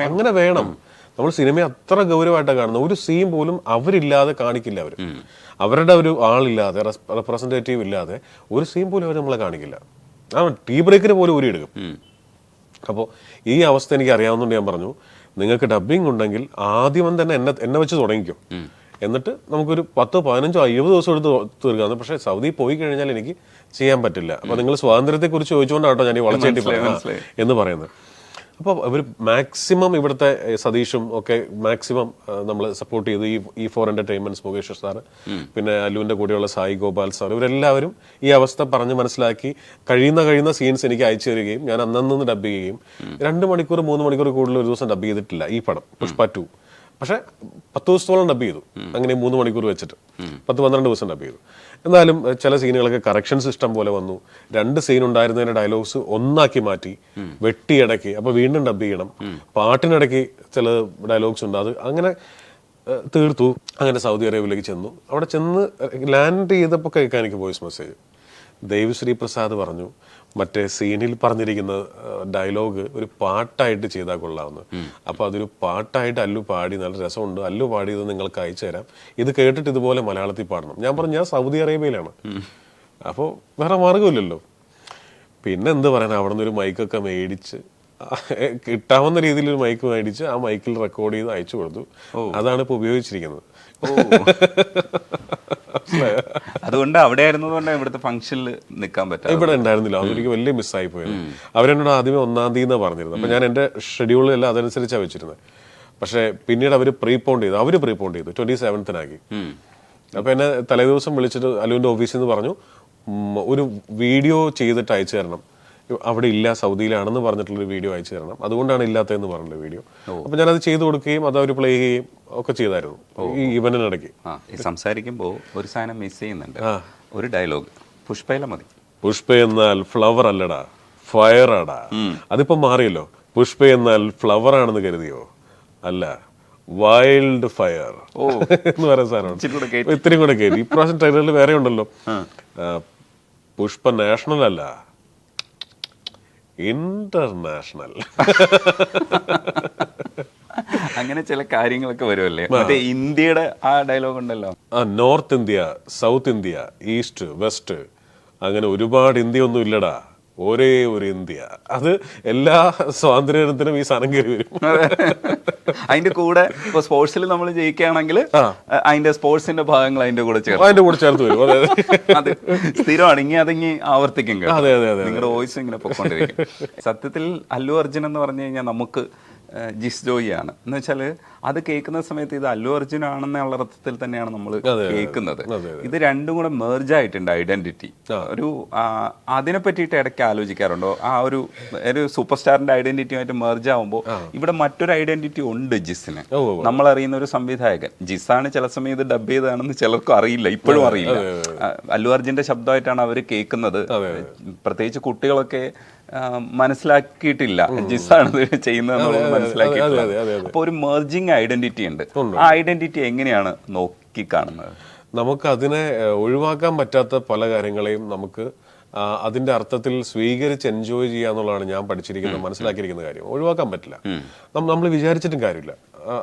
അങ്ങനെ വേണം. നമ്മൾ സിനിമയെ അത്ര ഗൗരവമായിട്ടാണ് കാണുന്നത്. ഒരു സീൻ പോലും അവരില്ലാതെ കാണിക്കില്ല അവർ അവരുടെ ഒരു ആളില്ലാതെ റെപ്രസെന്റേറ്റീവ് ഇല്ലാതെ ഒരു സീൻ പോലും അവർ നമ്മളെ കാണിക്കില്ല. ആ ടീ ബ്രേക്കിന് പോലും ഊരിയെടുക്കും. അപ്പോൾ ഈ അവസ്ഥ എനിക്ക് അറിയാവുന്നതുകൊണ്ട് ഞാൻ പറഞ്ഞു. നിങ്ങൾക്ക് ഡബിങ് ഉണ്ടെങ്കിൽ ആദ്യം തന്നെ എന്നെ എന്നെ വെച്ച് തുടങ്ങിക്കും. എന്നിട്ട് നമുക്കൊരു പത്തോ പതിനഞ്ചോ അയ്യോ ദിവസം എടുത്ത് തീർക്കാം. പക്ഷേ സൗദി പോയി കഴിഞ്ഞാൽ എനിക്ക് ചെയ്യാൻ പറ്റില്ല. അപ്പൊ നിങ്ങൾ സ്വാതന്ത്ര്യത്തെ കുറിച്ച് ചോദിച്ചുകൊണ്ടാട്ടോ ഞാൻ ഈ വളച്ചേട്ടി എന്ന് പറയുന്നത്. അപ്പോൾ അവർ മാക്സിമം ഇവിടുത്തെ സതീഷും ഒക്കെ മാക്സിമം നമ്മൾ സപ്പോർട്ട് ചെയ്തു ഈ ഈ ഫോർ എന്റർടൈൻമെന്റ്സ് മുകേഷ് സാർ പിന്നെ അല്ലുവിന്റെ കൂടെയുള്ള സായി ഗോപാൽ സാർ ഇവരെല്ലാവരും ഈ അവസ്ഥ പറഞ്ഞ് മനസ്സിലാക്കി കഴിയുന്ന കഴിയുന്ന സീൻസ് എനിക്ക് അയച്ചു തരികയും ഞാൻ അന്നന്ന് ഡബ് ചെയ്യുകയും രണ്ട് മണിക്കൂർ മൂന്ന് മണിക്കൂർ കൂടുതൽ ഒരു ദിവസം ഡബ് ചെയ്തിട്ടില്ല ഈ പടം പുഷ്പ ടു പക്ഷേ പത്ത് ദിവസത്തോളം ഡബ് ചെയ്തു. അങ്ങനെ മൂന്ന് മണിക്കൂർ വെച്ചിട്ട് പത്ത് പന്ത്രണ്ട് ദിവസം ഡബ് ചെയ്തു. എന്നാലും ചില സീനുകളൊക്കെ കറക്ഷൻ സിസ്റ്റം പോലെ വന്നു. രണ്ട് സീൻ ഉണ്ടായിരുന്നതിന്റെ ഡയലോഗ്സ് ഒന്നാക്കി മാറ്റി വെട്ടി വെട്ടിയിടയ്ക്ക് അപ്പൊ വീണ്ടും ഡബ് ചെയ്യണം. പാട്ടിനിടയ്ക്ക് ചില ഡയലോഗ്സ് ഉണ്ട്. അത് അങ്ങനെ തീർത്തു. അങ്ങനെ സൗദി അറേബ്യയിലേക്ക് ചെന്നു. അവിടെ ചെന്ന് ലാൻഡ് ചെയ്തപ്പോൾ കേൾക്കാൻ എനിക്ക് വോയിസ് മെസ്സേജ് ദേവിശ്രീ പ്രസാദ് പറഞ്ഞു മറ്റേ സീനിൽ പറഞ്ഞിരിക്കുന്ന ഡയലോഗ് ഒരു പാട്ടായിട്ട് ചെയ്താൽ കൊള്ളാമെന്ന് അപ്പൊ അതൊരു പാട്ടായിട്ട് അല്ലു പാടി നല്ല രസമുണ്ട്. അല്ലു പാടിയത് നിങ്ങൾക്ക് അയച്ചു തരാം. ഇത് കേട്ടിട്ട് ഇതുപോലെ മലയാളത്തിൽ പാടണം. ഞാൻ പറഞ്ഞു ഞാൻ സൗദി അറേബ്യയിലാണ്. അപ്പോൾ വേറെ മാർഗമില്ലല്ലോ പിന്നെ എന്ത് പറയാൻ അവിടെ നിന്ന് ഒരു മൈക്കൊക്കെ മേടിച്ച് കിട്ടാവുന്ന രീതിയിൽ ഒരു മൈക്ക് മേടിച്ച് ആ മൈക്കിൽ റെക്കോർഡ് ചെയ്ത് അയച്ചു കൊടുത്തു. അതാണ് ഇപ്പൊ ഉപയോഗിച്ചിരിക്കുന്നത്? അതുകൊണ്ട് അവിടെ ആയിരുന്നതുകൊണ്ട് ഇവിടുത്തെ ഫംഗ്ഷനിൽ നിൽക്കാൻ പറ്റും ഇവിടെ ഉണ്ടായിരുന്നില്ല. അതൊരിക്കൽ വലിയ മിസ്സായി പോയത്. അവരെന്നോട് ആദ്യമേ ഒന്നാം തീയതി എന്നാ പറഞ്ഞിരുന്നത്. അപ്പൊ ഞാൻ എന്റെ ഷെഡ്യൂളിലെല്ലാം അതനുസരിച്ചാണ് വെച്ചിരുന്നത്. പക്ഷേ പിന്നീട് അവർ പ്രീപോണ്ട് ചെയ്തു. അവർ പ്രീപോണ്ട് ചെയ്തു. ട്വന്റി സെവൻത്തിനാക്കി അപ്പൊ എന്നെ തലേദിവസം വിളിച്ചിട്ട് അലുവിന്റെ ഓഫീസിൽ നിന്ന് പറഞ്ഞു ഒരു വീഡിയോ ചെയ്തിട്ട് അയച്ചു തരണം. അവിടെ ഇല്ല സൗദിയിലാണെന്ന് പറഞ്ഞിട്ടുള്ള വീഡിയോ അയച്ചു തരണം. അതുകൊണ്ടാണ് ഇല്ലാത്തതെന്ന് പറഞ്ഞിട്ടുള്ള വീഡിയോ അപ്പൊ ഞാനത് ചെയ്തു കൊടുക്കുകയും അത് അവർ പ്ലേ ചെയ്യുകയും ഒക്കെ ചെയ്തായിരുന്നു. ഈ ഇവന്റിനിടയ്ക്ക്. ആ സംസാരിക്കുമ്പോൾ ഒരു സാധനം മിസ് ചെയ്യുന്നുണ്ട്. ഒരു ഡയലോഗ്. പുഷ്പയില മതി. പുഷ്പ എന്നാൽ ഫ്ലവർ അല്ലടാ ഫയർ ആടാ. അതിപ്പോ മാറിയല്ലോ. പുഷ്പ എന്നാൽ ഫ്ലവർ ആണെന്ന് കരുതിയോ? അല്ല വൈൽഡ് ഫയർ. എന്ന് പറയുന്ന സാധനമാണ് ഇത്രയും കൂടെ ഇപ്പൊ ഇത്രയും കൂടെ കയറ്റി ഇപ്രാവശ്യം ട്രെയിലറിൽ വേറെ ഉണ്ടല്ലോ. പുഷ്പ നാഷണൽ അല്ല. ഇന്റർനാഷണൽ. അങ്ങനെ ചില കാര്യങ്ങളൊക്കെ വരുമല്ലേ? മറ്റേ ഇന്ത്യയുടെ ആ ഡയലോഗ് ഉണ്ടല്ലോ. ആ north India south India east west അങ്ങനെ ഒരുപാട് ഇന്ത്യ ഒന്നും ഇല്ലടാ. ഒരേ ഒരു ഇന്ത്യ. അത് എല്ലാ സ്വാതന്ത്ര്യത്തിനും ഈ സാധനം കയറി വരും. അതിന്റെ കൂടെ ഇപ്പൊ സ്പോർട്സിൽ നമ്മൾ ജയിക്കുകയാണെങ്കിൽ അതിന്റെ സ്പോർട്സിന്റെ ഭാഗങ്ങൾ അതിന്റെ കൂടെ ചേർത്ത്. അതിന്റെ കൂടെ ചേർത്ത് വരും. അതെ അത്. സ്ഥിരമാണ് ഇങ്ങനെ അതിങ്ങി ആവർത്തിക്കും. അതെ, അതെ, അതെ, നിങ്ങളുടെ വോയിസ് ഇങ്ങനെ പൊക്കോണ്ടിരിക്കും. സത്യത്തിൽ അല്ലു അർജുൻ എന്ന് പറഞ്ഞു കഴിഞ്ഞാൽ നമുക്ക് ജിസ് ജോയിയാണ് എന്ന് വെച്ചാൽ അത് കേൾക്കുന്ന സമയത്ത് ഇത് അല്ലു അർജുൻ ആണെന്നുള്ള അർത്ഥത്തിൽ തന്നെയാണ് നമ്മൾ കേൾക്കുന്നത്. ഇത് രണ്ടും കൂടെ മെർജ് ആയിട്ടുണ്ട് ഐഡന്റിറ്റി ഒരു അതിനെ പറ്റിയിട്ട് ഇടയ്ക്ക് ആലോചിക്കാറുണ്ടോ? ആ ഒരു ഒരു സൂപ്പർ സ്റ്റാറിന്റെ ഐഡന്റിറ്റിയുമായിട്ട് മെർജ് ആവുമ്പോൾ ഇവിടെ മറ്റൊരു ഐഡന്റിറ്റി ഉണ്ട് ജിസിന് നമ്മൾ അറിയുന്ന ഒരു സംവിധായകൻ. ജിസാണ് ചില സമയം ഇത് ഡബ് ചെയ്തതാണെന്ന് ചിലർക്കും അറിയില്ല. ഇപ്പോഴും അറിയില്ല. അല്ലു അർജുന്റെ ശബ്ദമായിട്ടാണ് അവർ കേൾക്കുന്നത്. പ്രത്യേകിച്ച് കുട്ടികളൊക്കെ മനസ്സിലാക്കിയിട്ടില്ല. ജിസാണ് ഇത് ചെയ്യുന്നതെന്നുള്ളത് മനസ്സിലാക്കിയിട്ടില്ല. അപ്പൊ ഒരു മെർജിങ് ഐഡന്റിറ്റി ഉണ്ട്. ആ ഐഡന്റിറ്റി എങ്ങനെയാണ് നോക്കി കാണുന്നത് നമുക്ക് അതിനെ ഒഴിവാക്കാൻ പറ്റാത്ത പല കാര്യങ്ങളെയും നമുക്ക് അതിന്റെ അർത്ഥത്തിൽ സ്വീകരിച്ച് എൻജോയ് ചെയ്യുക എന്നുള്ളതാണ് ഞാൻ പഠിച്ചിരിക്കുന്ന മനസ്സിലാക്കിയിരിക്കുന്ന കാര്യം. ഒഴിവാക്കാൻ പറ്റില്ല. നമ്മൾ വിചാരിച്ചിട്ടും കാര്യമില്ല.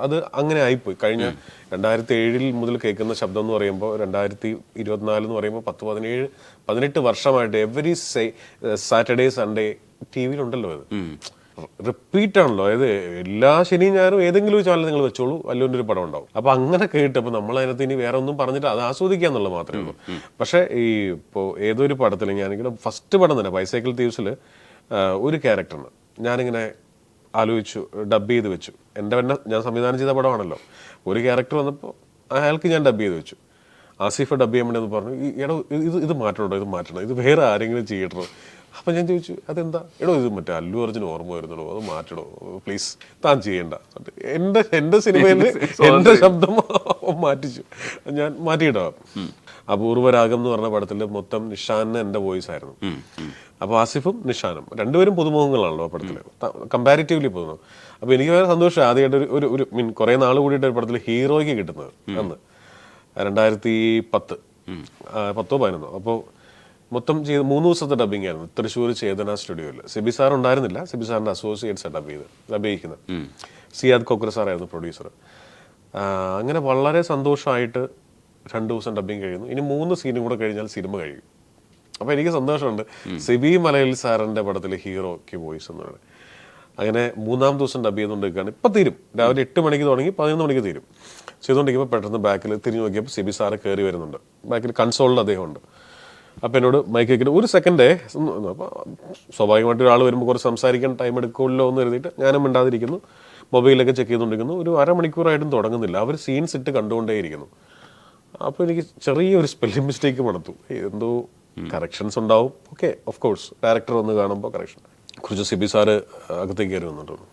അത് അങ്ങനെ ആയിപ്പോയി. കഴിഞ്ഞ രണ്ടായിരത്തി ഏഴിൽ മുതൽ കേൾക്കുന്ന ശബ്ദം എന്ന് പറയുമ്പോൾ രണ്ടായിരത്തി ഇരുപത്തിനാല് എന്ന് പറയുമ്പോൾ പത്ത് പതിനേഴ് പതിനെട്ട് വർഷമായിട്ട് എവറി സാറ്റർഡേ സൺഡേ ടി വിയിലുണ്ടല്ലോ അത് റിപ്പീറ്റ് ആണല്ലോ. അതായത് എല്ലാ ശനിയും ഞാനും ഏതെങ്കിലും ഒരു ചാനൽ നിങ്ങൾ വെച്ചോളൂ വല്ലൊരു ഒരു പടം ഉണ്ടാവും. അപ്പൊ അങ്ങനെ കേട്ടപ്പോൾ നമ്മൾ അതിനകത്ത് ഇനി വേറെ ഒന്നും പറഞ്ഞിട്ട് അത് ആസ്വദിക്കുക എന്നുള്ളത് മാത്രമേ ഉള്ളൂ. പക്ഷേ ഈ ഇപ്പോൾ ഏതൊരു പടത്തിൽ ഞാനിങ്ങനെ ഫസ്റ്റ് പടം തന്നെ ബൈസൈക്കിൾ തീവ്സിൽ ഒരു ക്യാരക്ടറിന് ഞാനിങ്ങനെ ആലോചിച്ചു ഡബ് ചെയ്ത് വെച്ചു. എന്റെ തന്നെ ഞാൻ സംവിധാനം ചെയ്ത പടമാണല്ലോ. ഒരു ക്യാരക്ടർ വന്നപ്പോൾ അയാൾക്ക് ഞാൻ ഡബ് ചെയ്ത് വെച്ചു. ആസിഫ് ഡബ് ചെയ്യാൻ വേണ്ടി പറഞ്ഞു എടോ ഇത് ഇത് മാറ്റണോ ഇത് മാറ്റണം? ഇത് വേറെ ആരെങ്കിലും ചെയ്യണോ അപ്പൊ ഞാൻ ചോദിച്ചു അതെന്താ? എടോ ഇത് മറ്റേ അല്ലു അർജുൻ ഓർമ്മ വരുന്നുള്ളൂ അത് മാറ്റണോ പ്ലീസ് താൻ ചെയ്യണ്ട. എന്റെ എന്റെ സിനിമയിൽ എന്റെ ശബ്ദം മാറ്റിച്ചു. ഞാൻ മാറ്റിയിട്ടോ? അപൂർവരാഗം എന്ന് പറഞ്ഞ പടത്തിൽ മൊത്തം നിഷാന് എന്റെ വോയിസ് ആയിരുന്നു. അപ്പോൾ ആസിഫും നിഷാനും രണ്ടുപേരും പുതുമുഖങ്ങളാണല്ലോ ആ പടത്തിൽ കമ്പാരിറ്റീവ്ലി പുതുമുഖം. അപ്പോൾ എനിക്ക് വളരെ സന്തോഷം. ആദ്യമായിട്ട് ഒരു- ഒരു മീൻ കുറെ നാൾ കൂടിയിട്ട് ഒരു പടത്തിൽ ഹീറോയ്ക്ക് കിട്ടുന്നത് അന്ന്. രണ്ടായിരത്തി പത്ത്. പത്തോ പതിനൊന്നോ. അപ്പോൾ മൊത്തം ചെയ്ത് മൂന്ന് ദിവസത്തെ ഡബിങ് ആയിരുന്നു. തൃശ്ശൂർ ചേതന സ്റ്റുഡിയോയിൽ. സിബി സാർ ഉണ്ടായിരുന്നില്ല. സിബി സാറിന്റെ അസോസിയേറ്റ്സ് ഡബ് ചെയ്ത് ഡബ് ചെയ്യിക്കുന്നത്. സിയാദ് കൊക്ര സാറായിരുന്നു പ്രൊഡ്യൂസർ അങ്ങനെ വളരെ സന്തോഷമായിട്ട് രണ്ട് ദിവസം ഡബിങ് കഴിയുന്നു ഇനി മൂന്ന് സീനും കൂടെ കഴിഞ്ഞാൽ സിനിമ കഴിയും. അപ്പൊ എനിക്ക് സന്തോഷമുണ്ട്. സിബി മലയിൽ സാറിന്റെ പടത്തിലെ ഹീറോക്ക് വോയിസ് എന്ന് പറയുന്നത് അങ്ങനെ മൂന്നാം ദിവസം ഡബ് ചെയ്തുകൊണ്ടിരിക്കുകയാണ്. ഇപ്പൊ തീരും. രാവിലെ എട്ട് മണിക്ക് തുടങ്ങി പതിനൊന്ന് മണിക്ക് തീരും. ചെയ്തുകൊണ്ടിരിക്കുമ്പോൾ പെട്ടെന്ന് ബാക്കിൽ തിരിഞ്ഞു നോക്കിയപ്പോൾ സിബി സാറ് കയറി വരുന്നുണ്ട്. ബാക്കിൽ കൺസോളിൽ അദ്ദേഹം ഉണ്ട്. അപ്പം എന്നോട് മൈക്ക് വെക്കിട്ട് ഒരു സെക്കൻഡേ അപ്പോൾ സ്വാഭാവികമായിട്ട് ഒരാൾ വരുമ്പോൾ കുറച്ച് സംസാരിക്കാൻ ടൈം എടുക്കുമല്ലോ എന്ന് കരുതിയിട്ട് ഞാനും മിണ്ടാതിരിക്കുന്നു. മൊബൈലൊക്കെ ചെക്ക് ചെയ്തുകൊണ്ടിരിക്കുന്നു. ഒരു അരമണിക്കൂറായിട്ടും തുടങ്ങുന്നില്ല. അവർ സീൻസ് ഇട്ട് കണ്ടുകൊണ്ടേയിരിക്കുന്നു. അപ്പോൾ എനിക്ക് ചെറിയൊരു സ്പെല്ലിംഗ് മിസ്റ്റേക്ക് മണത്തു. എന്തോ കറക്ഷൻസ് ഉണ്ടാവും. ഓക്കെ ഓഫ് കോഴ്സ് ഡയറക്ടർ വന്ന് കാണുമ്പോൾ കറക്ഷൻ കുറച്ച് സിബി സാറ് അകത്തേക്ക് കയറി വന്നിട്ടുണ്ട്.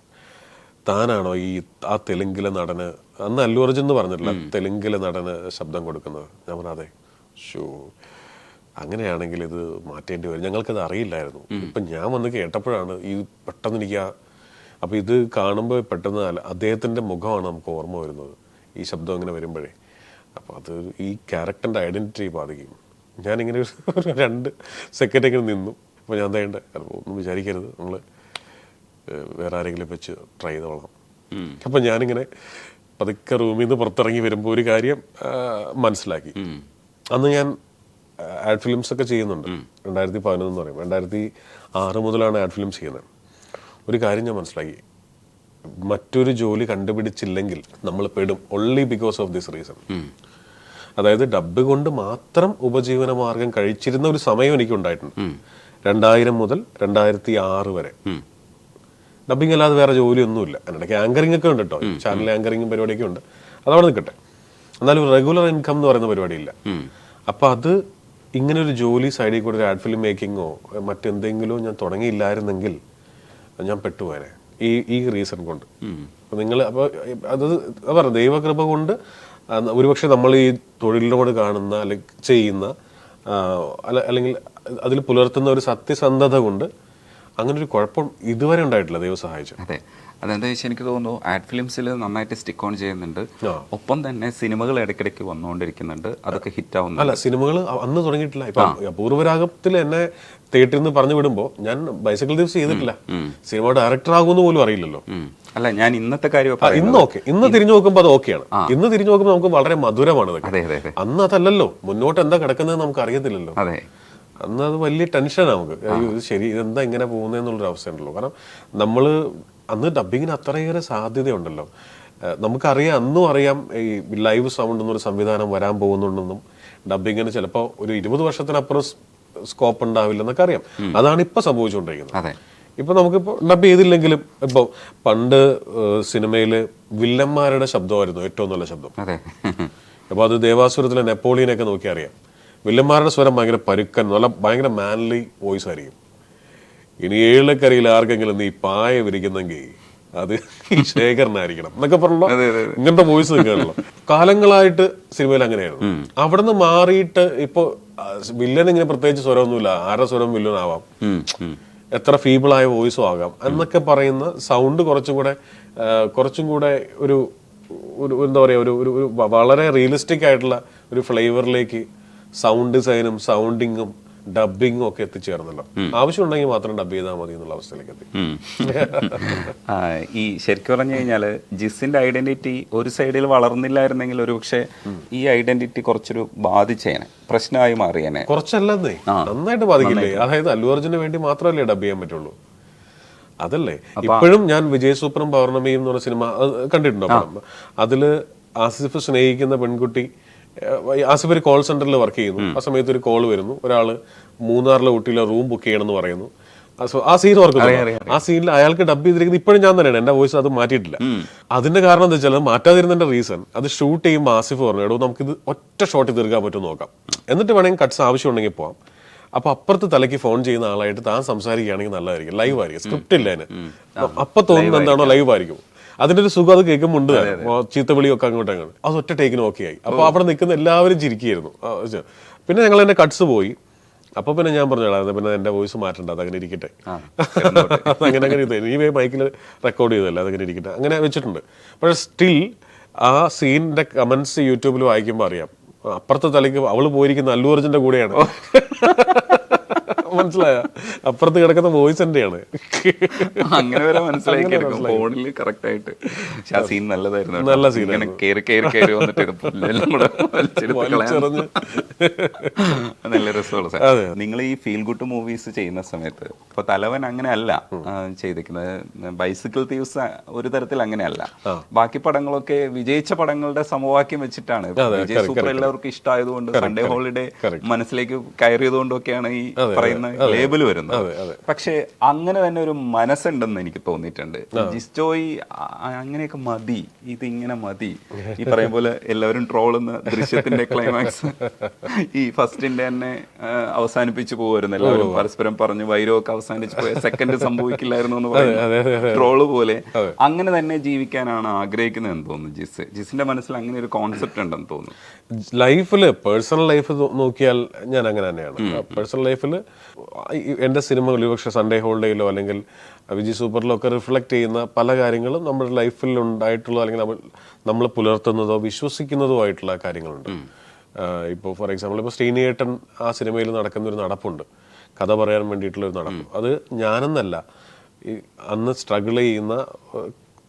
താനാണോ ഈ ആ തെലുങ്കിലെ നടന്? അന്ന് അല്ലു അർജുൻ എന്ന് പറഞ്ഞിട്ടില്ല. തെലുങ്കിലെ നടന് ശബ്ദം കൊടുക്കുന്നത്. ഞാൻ പറഞ്ഞു അതെ. ഷോ അങ്ങനെയാണെങ്കിൽ ഇത് മാറ്റേണ്ടി വരും. ഞങ്ങൾക്കത് അറിയില്ലായിരുന്നു. ഇപ്പം ഞാൻ വന്ന് കേട്ടപ്പോഴാണ് ഈ പെട്ടെന്ന് എനിക്ക് ആ അപ്പോൾ ഇത് കാണുമ്പോൾ പെട്ടെന്ന് അദ്ദേഹത്തിന്റെ മുഖമാണ് നമുക്ക് ഓർമ്മ വരുന്നത് ഈ ശബ്ദം അങ്ങനെ വരുമ്പോഴേ. അപ്പോൾ അത് ഈ ക്യാരക്ടറിന്റെ ഐഡന്റിറ്റി ബാധിക്കും. ഞാനിങ്ങനെ ഒരു രണ്ട് സെക്കൻഡ് ഇങ്ങനെ നിന്നു. അപ്പോൾ ഞാൻ തേണ്ട ഒന്നും വിചാരിക്കരുത്. നമ്മൾ വേറെ ആരെങ്കിലും വെച്ച് ട്രൈ ചെയ്തോളാം. അപ്പം ഞാനിങ്ങനെ പതുക്കെ റൂമിൽ നിന്ന് പുറത്തിറങ്ങി വരുമ്പോൾ ഒരു കാര്യം മനസ്സിലാക്കി. അന്ന് ഞാൻ ആഡ് ഫിലിംസ് ഒക്കെ ചെയ്യുന്നുണ്ട്. രണ്ടായിരത്തി പതിനൊന്ന് എന്ന് പറയും. രണ്ടായിരത്തി ആറ് മുതലാണ് ആഡ് ഫിലിംസ് ചെയ്യുന്നത്. ഒരു കാര്യം ഞാൻ മനസ്സിലാക്കി. മറ്റൊരു ജോലി കണ്ടുപിടിച്ചില്ലെങ്കിൽ നമ്മൾ പെടും only because of this reason അതായത് ഡബ് കൊണ്ട് മാത്രം ഉപജീവന മാർഗം കഴിച്ചിരുന്ന ഒരു സമയം എനിക്ക് ഉണ്ടായിട്ടുണ്ട്. രണ്ടായിരം മുതൽ രണ്ടായിരത്തി ആറ് വരെ ഡബിങ് അല്ലാതെ വേറെ ജോലിയൊന്നുമില്ല. അതിനിടയ്ക്ക് ആങ്കറിംഗ് ഒക്കെ ഉണ്ട് കേട്ടോ ചാനൽ ആങ്കറിംഗും പരിപാടിയൊക്കെ ഉണ്ട്. അതവിടെ നിൽക്കട്ടെ. എന്നാലും റെഗുലർ ഇൻകം എന്ന് പറയുന്ന പരിപാടിയില്ല. അപ്പൊ അത് ഇങ്ങനെ ഒരു ജോലി സൈഡിൽ കൂടെ ഒരു ആഡ് ഫിലിം മേക്കിങ്ങോ മറ്റെന്തെങ്കിലും ഞാൻ തുടങ്ങിയില്ലായിരുന്നെങ്കിൽ ഞാൻ പെട്ടുപോയനെ. ഈ ഈ റീസൺ കൊണ്ട്. അപ്പോൾ നിങ്ങൾ അപ്പോൾ അത് അത് പറഞ്ഞു ദൈവകൃപ കൊണ്ട് ഒരുപക്ഷെ നമ്മൾ ഈ തൊഴിലിനോട് കാണുന്ന അല്ലെങ്കിൽ ചെയ്യുന്ന അല്ല- അല്ലെങ്കിൽ അതിൽ പുലർത്തുന്ന ഒരു സത്യസന്ധത കൊണ്ട് അങ്ങനെ ഒരു കുഴപ്പം ഇതുവരെ ഉണ്ടായിട്ടില്ല ദൈവം സഹായിച്ചു അതെ. അതെന്താ വെച്ചാൽ എനിക്ക് തോന്നുന്നു ആഡ് ഫിലിംസിൽ നന്നായിട്ട് സ്റ്റിക്ക് ഓൺ ചെയ്യുന്നുണ്ട്. ഒപ്പം തന്നെ സിനിമകൾ ഇടയ്ക്കിടയ്ക്ക് വന്നുകൊണ്ടിരിക്കുന്നുണ്ട്. അതൊക്കെ ഹിറ്റ് ആവുന്നു അല്ല സിനിമകൾ അന്ന് തുടങ്ങിയിട്ടില്ല. ഇപ്പം അപൂർവരാഗത്തിൽ എന്നെ തിയേറ്ററിൽ നിന്ന് പറഞ്ഞു വിടുമ്പോൾ ഞാൻ ബൈസൈക്കിൾ ദിവസം ചെയ്തിട്ടില്ല. സിനിമ ഡയറക്ടർ ആകുമെന്ന് പോലും അറിയില്ലല്ലോ. അല്ല ഞാൻ ഇന്നത്തെ കാര്യം ഇന്ന് ഓക്കെ ഇന്ന് തിരിഞ്ഞു നോക്കുമ്പോൾ അത് ഓക്കെയാണ് ഇന്ന് തിരിഞ്ഞു നോക്കുമ്പോൾ നമുക്ക് വളരെ മധുരമാണ് അന്ന് അതല്ലല്ലോ. മുന്നോട്ട് എന്താ കിടക്കുന്നത് നമുക്ക് അറിയത്തില്ലല്ലോ. അതെ. അന്ന് അത് വലിയ ടെൻഷനാണ് നമുക്ക്. ശരി ഇതെന്താ ഇങ്ങനെ പോകുന്നതെന്നുള്ളൊരു അവസ്ഥയുണ്ടല്ലോ കാരണം നമ്മൾ അന്ന് ഡബിങ്ങിന് അത്രയേറെ സാധ്യതയുണ്ടല്ലോ. നമുക്കറിയാം അന്നും അറിയാം ഈ ലൈവ് സൗണ്ട് എന്നൊരു സംവിധാനം വരാൻ പോകുന്നുണ്ടെന്നും ഡബിങ്ങിന് ചിലപ്പോൾ ഒരു ഇരുപത് വർഷത്തിനപ്പുറം സ്കോപ്പ് ഉണ്ടാവില്ല എന്നൊക്കെ അറിയാം. അതാണ് ഇപ്പൊ സംഭവിച്ചുകൊണ്ടിരിക്കുന്നത്. ഇപ്പൊ നമുക്കിപ്പോ ഡബ് ചെയ്തില്ലെങ്കിലും ഇപ്പൊ പണ്ട് സിനിമയിൽ വില്ലന്മാരുടെ ശബ്ദമായിരുന്നു ഏറ്റവും നല്ല ശബ്ദം. അതെ. അപ്പോൾ അത് ദേവാസുരത്തിലെ നെപ്പോളിയനൊക്കെ നോക്കി അറിയാം വില്ലന്മാരുടെ സ്വരം ഭയങ്കര പരുക്കൻ നല്ല ഭയങ്കര മാൻലി വോയിസ് ആയിരിക്കും. ഇനി ഏഴക്കരയിൽ ആർക്കെങ്കിലും നീ പായ വിരിക്കുന്നെങ്കിൽ അത് ശേഖരനായിരിക്കണം എന്നൊക്കെ പറഞ്ഞല്ലോ. ഇങ്ങനത്തെ വോയിസ് കേട്ടല്ലോ കാലങ്ങളായിട്ട് സിനിമയിൽ അങ്ങനെയായിരുന്നു. അവിടെ നിന്ന് മാറിയിട്ട് ഇപ്പൊ വില്ലൻ ഇങ്ങനെ പ്രത്യേകിച്ച് സ്വരമൊന്നുമില്ല. ആരുടെ സ്വരം വില്ലൻ ആവാം? എത്ര ഫീബിൾ ആയ വോയിസും ആകാം. എന്നൊക്കെ പറയുന്ന സൗണ്ട് കുറച്ചും കൂടെ കുറച്ചും കൂടെ ഒരു ഒരു എന്താ പറയുക ഒരു ഒരു ഒരു വളരെ റിയലിസ്റ്റിക് ആയിട്ടുള്ള ഒരു ഫ്ലേവറിലേക്ക് സൗണ്ട് ഡിസൈനും സൗണ്ടിങ്ങും ഡബിങ്ങും ഒക്കെ എത്തിച്ചേർന്നല്ലോ. ആവശ്യമുണ്ടെങ്കിൽ മാത്രം ഡബ് ചെയ്താൽ മതി എന്നുള്ള അവസ്ഥയിലേക്ക് എത്തി. ഈ ശരിക്കും പറഞ്ഞു കഴിഞ്ഞാൽ ജിസിന്റെ ഐഡന്റിറ്റി ഒരു സൈഡിൽ വളർന്നില്ലായിരുന്നെങ്കിൽ ഒരു പക്ഷേ ഈ ഐഡന്റിറ്റി കുറച്ചൊരു ബാധിച്ചേനെ പ്രശ്നമായി മാറിയേനെ. കുറച്ചല്ലേ നന്നായിട്ട് ബാധിക്കില്ലേ? അതായത് അല്ലു അർജുന് വേണ്ടി മാത്രമല്ലേ ഡബ് ചെയ്യാൻ പറ്റുള്ളൂ. അതല്ലേ? ഇപ്പോഴും ഞാൻ വിജയ് സൂപ്രം പൗർണമിയും എന്ന് പറഞ്ഞ സിനിമ കണ്ടിട്ടുണ്ടോ? അതിൽ ആസിഫ് സ്നേഹിക്കുന്ന പെൺകുട്ടി ആസിഫ് ഒരു കോൾ സെന്ററിൽ വർക്ക് ചെയ്യുന്നു. ആ സമയത്ത് ഒരു കോൾ വരുന്നു. ഒരാൾ മൂന്നാറിലെ ഊട്ടിയിലെ റൂം ബുക്ക് ചെയ്യണമെന്ന് പറയുന്നു. ആ സീൻ ഓർക്കുന്നു ആ സീനിൽ അയാൾക്ക് ഡബ് ചെയ്തിരിക്കുന്നത് ഇപ്പോഴും ഞാൻ തന്നെയാണ്. എന്റെ വോയിസ് അത് മാറ്റിയിട്ടില്ല. അതിന്റെ കാരണം എന്താ വെച്ചാൽ മാറ്റാതിരുന്നതിന്റെ റീസൺ അത് ഷൂട്ട് ചെയ്യുമ്പോൾ ആസിഫ് പറഞ്ഞു എടോ ഇത് ഒറ്റ ഷോട്ടിൽ തീർക്കാൻ പറ്റും നോക്കാം. എന്നിട്ട് വേണമെങ്കിൽ കട്ട്സ് ആവശ്യമുണ്ടെങ്കിൽ പോവാം. അപ്പൊ അപ്പുറത്ത് തലയ്ക്ക് ഫോൺ ചെയ്യുന്ന ആളായിട്ട് താൻ സംസാരിക്കുകയാണെങ്കിൽ നല്ലതായിരിക്കും. ലൈവ് ആയിരിക്കും. സ്ക്രിപ്റ്റ് ഇല്ല അതിന്. അപ്പൊ തോന്നുന്നത് എന്താണോ ലൈവ് ആയിരിക്കും. അതിന്റെ ഒരു സുഖം അത് കേൾക്കുമ്പോൾ ഉണ്ട് ചീത്തവിളിയൊക്കെ അങ്ങോട്ട് അങ്ങോട്ട്. അത് ഒറ്റ ടേക്കിന് ഓക്കെ ആയി അപ്പൊ അവിടെ നിൽക്കുന്ന എല്ലാവരും ചിരിക്കുകയായിരുന്നു. പിന്നെ ഞങ്ങൾ എന്റെ കട്ട്സ് പോയി. അപ്പൊ പിന്നെ ഞാൻ പറഞ്ഞു "എടാ, പിന്നെ എന്റെ വോയിസ് മാറ്റണ്ട അങ്ങനെ ഇരിക്കട്ടെ. അങ്ങനെ അങ്ങനെ ഇത് നീ മൈക്കിൽ റെക്കോർഡ് ചെയ്തല്ലേ അതങ്ങനെ ഇരിക്കട്ടെ. അങ്ങനെ വെച്ചിട്ടുണ്ട്. പക്ഷെ സ്റ്റിൽ ആ സീനിന്റെ കമന്റ്സ് യൂട്യൂബിൽ വായിക്കുമ്പോൾ അറിയാം. അപ്പുറത്തെ തലയ്ക്ക് അവൾ പോയിരിക്കുന്ന അല്ലു അർജുന്റെ കൂടെയാണ്. മനസ്സിലായ? അപ്പുറത്ത് കിടക്കുന്ന വോയിസ് എന്റെയാണ്. അങ്ങനെ വരെ മനസ്സിലാക്കി. ഫോണിൽ ഫോണിൽ കറക്റ്റ് ആയിട്ട്. പക്ഷെ ആ സീൻ നല്ലതായിരുന്നു നല്ല സീൻ ഇങ്ങനെ കയറി കയറി കയറി വന്നിട്ട് കൂടെ നല്ല രസമുള്ള നിങ്ങൾ ഈ ഫീൽ ഗുഡ് മൂവീസ് ചെയ്യുന്ന സമയത്ത് ഇപ്പൊ തലവൻ അങ്ങനെ അല്ല ചെയ്തിരിക്കുന്നത്. ബൈസിക്കിൾ തീവ്സ് ഒരു തരത്തിൽ അങ്ങനെയല്ല ബാക്കി പടങ്ങളൊക്കെ വിജയിച്ച പടങ്ങളുടെ സമവാക്യം വെച്ചിട്ടാണ്. വിജയ് സൂപ്പർ എല്ലാവർക്കും ഇഷ്ടമായതുകൊണ്ട് സൺഡേ ഹോളിഡേ മനസ്സിലേക്ക് കയറിയതുകൊണ്ടൊക്കെയാണ് ഈ പറയുന്ന ലേബൽ വരുന്നത്. പക്ഷേ അങ്ങനെ തന്നെ ഒരു മനസ്സുണ്ടെന്ന് എനിക്ക് തോന്നിയിട്ടുണ്ട്. ജിസ്റ്റോയി അങ്ങനെയൊക്കെ മതി. ഇത് ഇങ്ങനെ മതി. ഈ പറയും പോലെ എല്ലാവരും ട്രോളുന്ന ദൃശ്യത്തിന്റെ ക്ലൈമാക്സ് ഈ ഫസ്റ്റിന്റെ തന്നെ അവസാനിപ്പിച്ചു പോകുമായിരുന്നു എല്ലാവരും പരസ്പരം പറഞ്ഞു വൈരമൊക്കെ അവസാനിച്ചു പോയ സെക്കൻഡ് സംഭവിക്കില്ലായിരുന്നു എന്ന് പറയുന്നത് ട്രോൾ പോലെ. അങ്ങനെ തന്നെ ജീവിക്കാനാണ് ആഗ്രഹിക്കുന്നത് എന്ന് തോന്നുന്നു ജിസ്. ജിസിന്റെ മനസ്സിൽ അങ്ങനെ ഒരു കോൺസെപ്റ്റ് ഉണ്ടെന്ന് തോന്നുന്നു. ലൈഫിൽ പേഴ്സണൽ ലൈഫ് നോക്കിയാൽ ഞാൻ അങ്ങനെ തന്നെയാണ്. പേഴ്സണൽ ലൈഫിൽ എന്റെ സിനിമകൾ ഒരുപക്ഷെ സൺഡേ ഹോൾഡേയിലോ അല്ലെങ്കിൽ വിജി സൂപ്പറിലോ ഒക്കെ റിഫ്ലക്റ്റ് ചെയ്യുന്ന പല കാര്യങ്ങളും നമ്മുടെ ലൈഫിൽ ഉണ്ടായിട്ടുള്ള അല്ലെങ്കിൽ നമ്മൾ നമ്മൾ പുലർത്തുന്നതോ വിശ്വസിക്കുന്നതോ ആയിട്ടുള്ള കാര്യങ്ങളുണ്ട്. ഇപ്പോൾ ഫോർ എക്സാമ്പിൾ ഇപ്പോൾ ശ്രീനിയേട്ടൻ ആ സിനിമയിൽ നടക്കുന്ന ഒരു നടപ്പുണ്ട്. കഥ പറയാൻ വേണ്ടിയിട്ടുള്ള ഒരു നടപ്പ്. അത് ഞാനെന്നല്ല ഈ അന്ന് സ്ട്രഗിൾ ചെയ്യുന്ന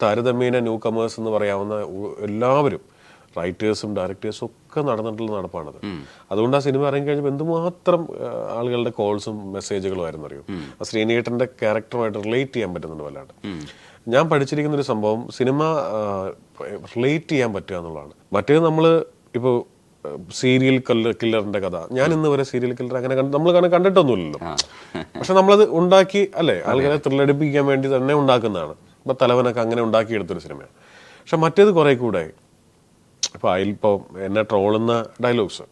താരതമ്യേന ന്യൂ കമേഴ്സ് എന്ന് പറയാവുന്ന എല്ലാവരും റൈറ്റേഴ്സും ഡയറക്ടേഴ്സും ഒക്കെ നടന്നിട്ടുള്ള നടപ്പാണത്. അതുകൊണ്ട് ആ സിനിമ ഇറങ്ങി കഴിഞ്ഞപ്പോൾ എന്തുമാത്രം ആളുകളുടെ കോൾസും മെസ്സേജുകളും ആയിരുന്നു അറിയും ആ ശ്രീനേട്ടന്റെ ക്യാരക്ടറുമായിട്ട് റിലേറ്റ് ചെയ്യാൻ പറ്റുന്നുണ്ട് വല്ലാണ്ട്. ഞാൻ പഠിച്ചിരിക്കുന്ന ഒരു സംഭവം സിനിമ റിലേറ്റ് ചെയ്യാൻ പറ്റുക എന്നുള്ളതാണ്. മറ്റേത് നമ്മൾ ഇപ്പോൾ സീരിയൽ കല്ലർ കില്ലറിന്റെ കഥ. ഞാൻ ഇന്ന് വരെ സീരിയൽ കില്ലർ അങ്ങനെ കണ്ട്- നമ്മൾ അങ്ങനെ കണ്ടിട്ടൊന്നുമില്ലല്ലോ. പക്ഷെ നമ്മളത് ഉണ്ടാക്കി അല്ലേ? ആളുകളെ ത്രില്ലടിപ്പിക്കാൻ വേണ്ടി തന്നെ ഉണ്ടാക്കുന്നതാണ്. ഇപ്പൊ തലവനൊക്കെ അങ്ങനെ ഉണ്ടാക്കിയെടുത്തൊരു സിനിമയാണ്. പക്ഷെ മറ്റേത് കുറെ കൂടെ ഇപ്പൊ അതിലിപ്പോ എന്നെ ട്രോളുന്ന ഡയലോഗ്സ്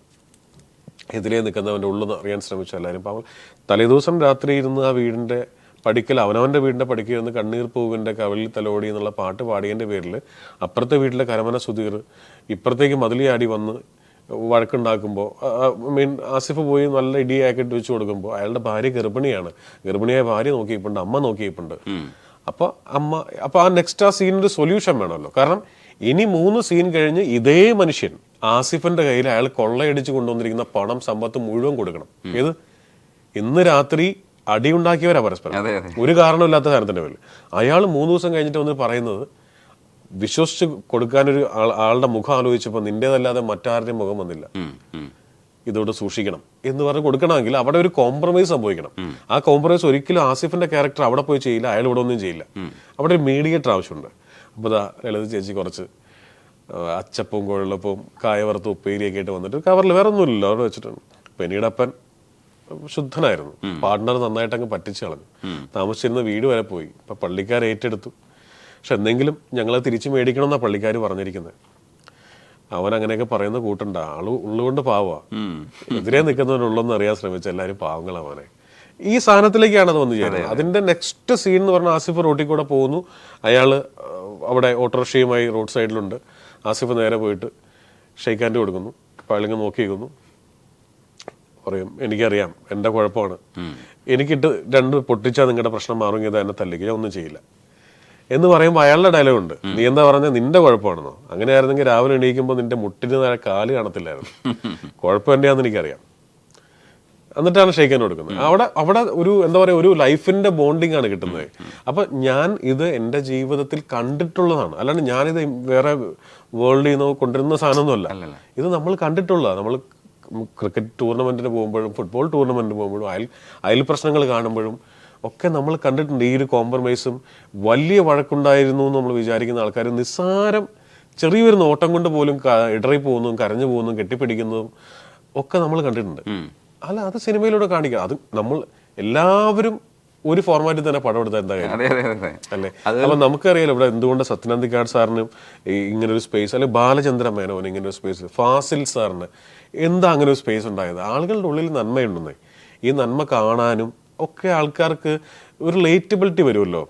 എതിരെ നിൽക്കുന്നവന്റെ ഉള്ളെന്ന് അറിയാൻ ശ്രമിച്ച എല്ലാവരും. അപ്പോൾ തലേദിവസം രാത്രി ഇരുന്ന് ആ വീടിന്റെ പഠിക്കൽ അവനവന്റെ വീടിന്റെ പഠിക്കൽ ഇരുന്ന് കണ്ണീർ പൂവിന്റെ കവലിൽ തലോടി എന്നുള്ള പാട്ട് പാടിയതിന്റെ പേരിൽ അപ്പുറത്തെ വീട്ടിലെ കരമന സുധീർ ഇപ്പുറത്തേക്ക് മതിലിയാടി വന്ന് വഴക്കുണ്ടാക്കുമ്പോൾ മീൻ ആസിഫ് പോയി നല്ല ഇടിയാക്കിട്ട് വെച്ച് കൊടുക്കുമ്പോൾ അയാളുടെ ഭാര്യ ഗർഭിണിയാണ്. ഗർഭിണിയായ ഭാര്യ നോക്കിയിട്ടുണ്ട് അമ്മ നോക്കിയിട്ടുണ്ട്. അപ്പോൾ അമ്മ അപ്പോൾ ആ നെക്സ്റ്റ് ആ സീനൊരു സൊല്യൂഷൻ വേണമല്ലോ. കാരണം ഇനി മൂന്ന് സീൻ കഴിഞ്ഞ് ഇതേ മനുഷ്യൻ ആസിഫിന്റെ കയ്യിൽ അയാൾ കൊള്ളയടിച്ച് കൊണ്ടുവന്നിരിക്കുന്ന പണം സമ്പത്ത് മുഴുവൻ കൊടുക്കണം. ഏത്? ഇന്ന് രാത്രി അടിയുണ്ടാക്കിയവരാ പരസ്പരം. ഒരു കാരണമില്ലാത്ത സാധനത്തിന്റെ പേരിൽ അയാൾ മൂന്ന് ദിവസം കഴിഞ്ഞിട്ട് വന്ന് പറയുന്നത് വിശ്വസിച്ച് കൊടുക്കാനൊരു ഒരു ആളുടെ മുഖം ആലോചിച്ചപ്പോൾ നിന്റേതല്ലാതെ മറ്റാരുടെയും മുഖം വന്നില്ല. ഇതോട് സൂക്ഷിക്കണം എന്ന് പറഞ്ഞ് കൊടുക്കണമെങ്കിൽ അവിടെ ഒരു കോംപ്രമൈസ് സംഭവിക്കണം. ആ കോംപ്രമൈസ് ഒരിക്കലും ആസിഫിന്റെ ക്യാരക്ടർ അവിടെ പോയി ചെയ്യില്ല അയാൾ ഇവിടെ ഒന്നും ചെയ്യില്ല. അവിടെ ഒരു മീഡിയേറ്റർ ആവശ്യമുണ്ട്. അപ്പോൾ ദാ ലളിത ചേച്ചി കുറച്ച് അച്ചപ്പും അച്ചപ്പവും കുഴലപ്പവും കായവറുത്ത ഉപ്പേരിയൊക്കെ ആയിട്ട് വന്നിട്ട് കവറിൽ വേറെ ഒന്നുമില്ലല്ലോ അവിടെ വെച്ചിട്ടുണ്ട്. പിന്നീടപ്പൻ ശുദ്ധനായിരുന്നു. പാർട്ട്ണർ നന്നായിട്ട് അങ്ങ് പറ്റിച്ചു കളഞ്ഞു. താമസിച്ചിരുന്ന വീട് വരെ പോയി. അപ്പം പള്ളിക്കാർ ഏറ്റെടുത്തു. പക്ഷെ എന്തെങ്കിലും ഞങ്ങളെ തിരിച്ചു എന്നാണ് പള്ളിക്കാർ പറഞ്ഞിരിക്കുന്നത് അവൻ അങ്ങനെയൊക്കെ പറയുന്ന കൂട്ടണ്ട. ആൾ ഉള്ളുകൊണ്ട് പാവാ. എതിരെ നിൽക്കുന്നവനുള്ളെന്ന് അറിയാൻ ശ്രമിച്ച എല്ലാവരും പാവങ്ങളാ അവനെ ഈ സാധനത്തിലേക്കാണ് അത് വന്നു ചേരുന്നത്. അതിന്റെ നെക്സ്റ്റ് സീൻ എന്ന് പറഞ്ഞാൽ ആസിഫ് റോട്ടിൽ കൂടെ പോകുന്നു. അയാൾ അവിടെ ഓട്ടോറിക്ഷയുമായി റോഡ് സൈഡിലുണ്ട്. ആസിഫ് നേരെ പോയിട്ട് ഷെയ്ക്ക് ഹാൻഡ് കൊടുക്കുന്നു. അയാളിങ്ങ് നോക്കിയിരിക്കുന്നു. പറയും എനിക്കറിയാം എന്റെ കുഴപ്പമാണ്. എനിക്കിട്ട് രണ്ട് പൊട്ടിച്ചാൽ നിങ്ങളുടെ പ്രശ്നം മാറുമെങ്കിൽ എന്നെ തല്ലിക്ക്. ഞാൻ ഒന്നും ചെയ്യില്ല. എന്ന് പറയുമ്പോൾ അയാളുടെ ഡയലോഗ് ഉണ്ട്. നീ എന്താ പറഞ്ഞാൽ നിന്റെ കുഴപ്പമാണെന്നോ? അങ്ങനെ ആയിരുന്നെങ്കിൽ രാവിലെ എണീക്കുമ്പോൾ നിന്റെ മുട്ടിന് നേരെ കാൽ കാണത്തില്ലായിരുന്നു. കുഴപ്പം എന്റെയാന്ന് എനിക്കറിയാം. എന്നിട്ടാണ് ഷെയ്ക്കാൻ കൊടുക്കുന്നത്. അവിടെ അവിടെ ഒരു എന്താ പറയുക ഒരു ലൈഫിന്റെ ബോണ്ടിങ് ആണ് കിട്ടുന്നത് അപ്പൊ ഞാൻ ഇത് എന്റെ ജീവിതത്തിൽ കണ്ടിട്ടുള്ളതാണ്. അല്ലാണ്ട് ഞാനിത് വേറെ വേൾഡിൽ നിന്ന് കൊണ്ടുവരുന്ന സാധനമൊന്നുമല്ല. ഇത് നമ്മൾ കണ്ടിട്ടുള്ളതാണ്. നമ്മൾ ക്രിക്കറ്റ് ടൂർണമെന്റിന് പോകുമ്പോഴും ഫുട്ബോൾ ടൂർണമെന്റിന് പോകുമ്പോഴും അയൽ അയൽ പ്രശ്നങ്ങൾ കാണുമ്പോഴും ഒക്കെ നമ്മൾ കണ്ടിട്ടുണ്ട്. ഈ ഒരു കോംപ്രമൈസും വലിയ വഴക്കുണ്ടായിരുന്നു എന്ന് നമ്മൾ വിചാരിക്കുന്ന ആൾക്കാർ നിസ്സാരം ചെറിയൊരു നോട്ടം കൊണ്ട് പോലും ഇടറി പോകുന്നതും കരഞ്ഞു പോകുന്നതും കെട്ടിപ്പിടിക്കുന്നതും ഒക്കെ നമ്മൾ കണ്ടിട്ടുണ്ട്. അല്ല അത് സിനിമയിലൂടെ കാണിക്കുക അത് നമ്മൾ എല്ലാവരും ഒരു ഫോർമാറ്റിൽ തന്നെ പടം എടുത്താൽ എന്താ കാര്യം? അല്ലേ? അപ്പൊ നമുക്കറിയാലോ ഇവിടെ എന്തുകൊണ്ട് സത്യനന്ദിക്കാട് സാറിന് ഈ ഇങ്ങനെ ഒരു സ്പേസ് അല്ലെങ്കിൽ ബാലചന്ദ്ര മേനോന് ഇങ്ങനെ ഒരു സ്പേസ് ഫാസിൽ സാറിന് എന്താ അങ്ങനെ ഒരു സ്പേസ് ഉണ്ടായത്? ആളുകളുടെ ഉള്ളിൽ നന്മയുണ്ടെന്നേ. ഈ നന്മ കാണാനും ഒക്കെ ആൾക്കാർക്ക് ഒരു റിലേറ്റബിലിറ്റി വരുമല്ലോ.